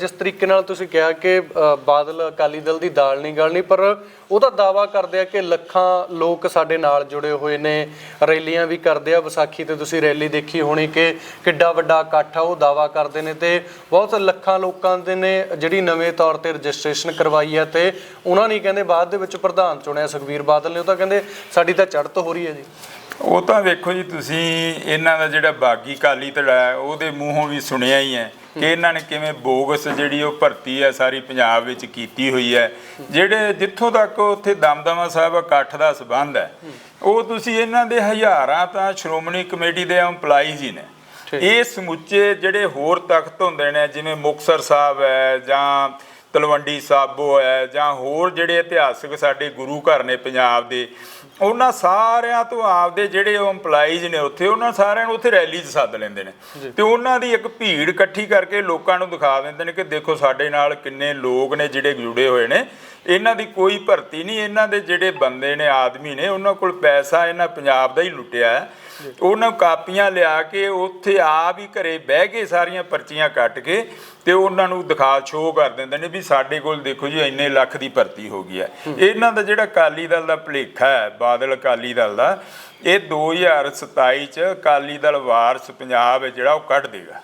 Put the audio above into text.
ਜਿਸ ਤਰੀਕੇ ਨਾਲ ਤੁਸੀਂ ਕਿਹਾ ਕਿ ਬਾਦਲ ਅਕਾਲੀ ਦਲ ਦੀ ਦਾਲ ਨਹੀਂ ਗਲਣੀ, ਪਰ ਉਹਦਾ ਤਾਂ ਦਾਵਾ ਕਰਦੇ ਆ ਕਿ ਲੱਖਾਂ ਲੋਕ ਸਾਡੇ ਨਾਲ ਜੁੜੇ ਹੋਏ ਨੇ, ਰੈਲੀਆਂ ਵੀ ਕਰਦੇ ਆ, ਵਿਸਾਖੀ ਤੇ ਤੁਸੀਂ ਰੈਲੀ ਦੇਖੀ ਹੋਣੀ ਕਿ ਕਿੱਡਾ ਵੱਡਾ ਇਕੱਠ ਆ, ਉਹ ਦਾਵਾ ਕਰਦੇ ਨੇ ਤੇ ਬਹੁਤ ਲੱਖਾਂ ਲੋਕਾਂ ਦੇ ਨੇ ਜਿਹੜੀ ਨਵੇਂ ਤੌਰ ਤੇ ਰਜਿਸਟ੍ਰੇਸ਼ਨ ਕਰਵਾਈ ਹੈ ਤੇ ਉਹਨਾਂ ਨੇ ਕਹਿੰਦੇ ਬਾਅਦ ਦੇ ਵਿੱਚ ਪ੍ਰਧਾਨ ਚੁਣਿਆ ਸੁਖਵੀਰ ਬਾਦਲ ਨੇ, ਉਹ ਤਾਂ ਕਹਿੰਦੇ ਸਾਡੀ ਤਾਂ ਚੜ੍ਹਤ ਹੋ ਰਹੀ ਹੈ ਜੀ। ਉਹ ਤਾਂ ਵੇਖੋ ਜੀ, ਤੁਸੀਂ ਇਹਨਾਂ ਦਾ ਜਿਹੜਾ ਬਾਗੀ ਕਾਲੀ ਧੜਾ ਹੈ, ਉਹਦੇ ਮੂੰਹੋਂ ਵੀ ਸੁਣਿਆ ਹੀ ਹੈ। ਕਿ ਇਹਨਾਂ ਨੇ ਕਿਵੇਂ ਬੋਗਸ ਜਿਹੜੀ ਉਹ ਭਰਤੀ ਹੈ ਸਾਰੀ ਪੰਜਾਬ ਵਿੱਚ ਕੀਤੀ ਹੋਈ ਹੈ। ਜਿਹੜੇ ਜਿੱਥੋਂ ਤੱਕ ਉੱਥੇ ਦਮਦਮਾ ਸਾਹਿਬ ਇਕੱਠ ਦਾ ਸਬੰਧ ਹੈ ਉਹ ਤੁਸੀਂ ਇਹਨਾਂ ਦੇ ਹਜ਼ਾਰਾਂ ਤਾਂ ਸ਼੍ਰੋਮਣੀ ਕਮੇਟੀ ਦੇ EMPLOYEES ਹੀ ਨੇ। ਇਹ ਸਮੁੱਚੇ ਜਿਹੜੇ ਹੋਰ ਤਖਤ ਹੁੰਦੇ ਨੇ ਜਿਵੇਂ ਮੁਕਤਸਰ ਸਾਹਿਬ ਹੈ ਜਾਂ ਤਲਵੰਡੀ ਸਾਬੋ ਹੈ ਜਾਂ ਹੋਰ ਜਿਹੜੇ ਇਤਿਹਾਸਕ ਸਾਡੇ ਗੁਰੂ ਘਰ ਨੇ ਪੰਜਾਬ ਦੇ ਉਹਨਾਂ ਸਾਰਿਆਂ ਤੋਂ ਆਪਦੇ ਜਿਹੜੇ ਉਹ EMPLOYEES ਨੇ ਉੱਥੇ ਉਹਨਾਂ ਸਾਰਿਆਂ ਨੂੰ ਉੱਥੇ ਰੈਲੀ 'ਚ ਸੱਦ ਲੈਂਦੇ ਨੇ। ਤੇ ਉਹਨਾਂ ਦੀ ਇੱਕ ਭੀੜ ਇਕੱਠੀ ਕਰਕੇ ਲੋਕਾਂ ਨੂੰ ਦਿਖਾ ਦਿੰਦੇ ਨੇ ਕਿ ਦੇਖੋ ਸਾਡੇ ਨਾਲ ਕਿੰਨੇ ਲੋਕ ਨੇ ਜਿਹੜੇ ਜੁੜੇ ਹੋਏ ਨੇ। ਇਹਨਾਂ ਦੀ ਕੋਈ ਭਰਤੀ ਨਹੀਂ ਇਹਨਾਂ ਦੇ ਜਿਹੜੇ ਬੰਦੇ ਨੇ ਆਦਮੀ ਨੇ ਉਹਨਾਂ ਕੋਲ ਪੈਸਾ ਇਹਨਾਂ ਪੰਜਾਬ ਦਾ ਹੀ ਲੁੱਟਿਆ। ਹੈ ਉਹਨਾਂ ਕਾਪੀਆਂ ਲਿਆ ਕੇ ਉੱਥੇ ਆਪ ਹੀ ਘਰੇ ਬਹਿ ਕੇ ਸਾਰੀਆਂ ਪਰਚੀਆਂ ਕੱਟ ਕੇ ਤੇ ਉਹਨਾਂ ਨੂੰ ਦਿਖਾ ਸ਼ੋਅ ਕਰ ਦਿੰਦੇ ਨੇ ਵੀ ਸਾਡੇ ਕੋਲ ਦੇਖੋ ਜੀ, ਇੰਨੇ ਲੱਖ ਦੀ ਭਰਤੀ ਹੋ ਗਈ ਹੈ। ਇਹਨਾਂ ਦਾ ਜਿਹੜਾ ਅਕਾਲੀ ਦਲ ਦਾ ਭਲੇਖਾ ਹੈ, ਬਾਦਲ ਅਕਾਲੀ ਦਲ ਦਾ, ਇਹ 2027 ਚ ਅਕਾਲੀ ਦਲ ਵਾਰਸ ਪੰਜਾਬ ਹੈ ਜਿਹੜਾ ਉਹ ਕੱਢ ਦੇਗਾ।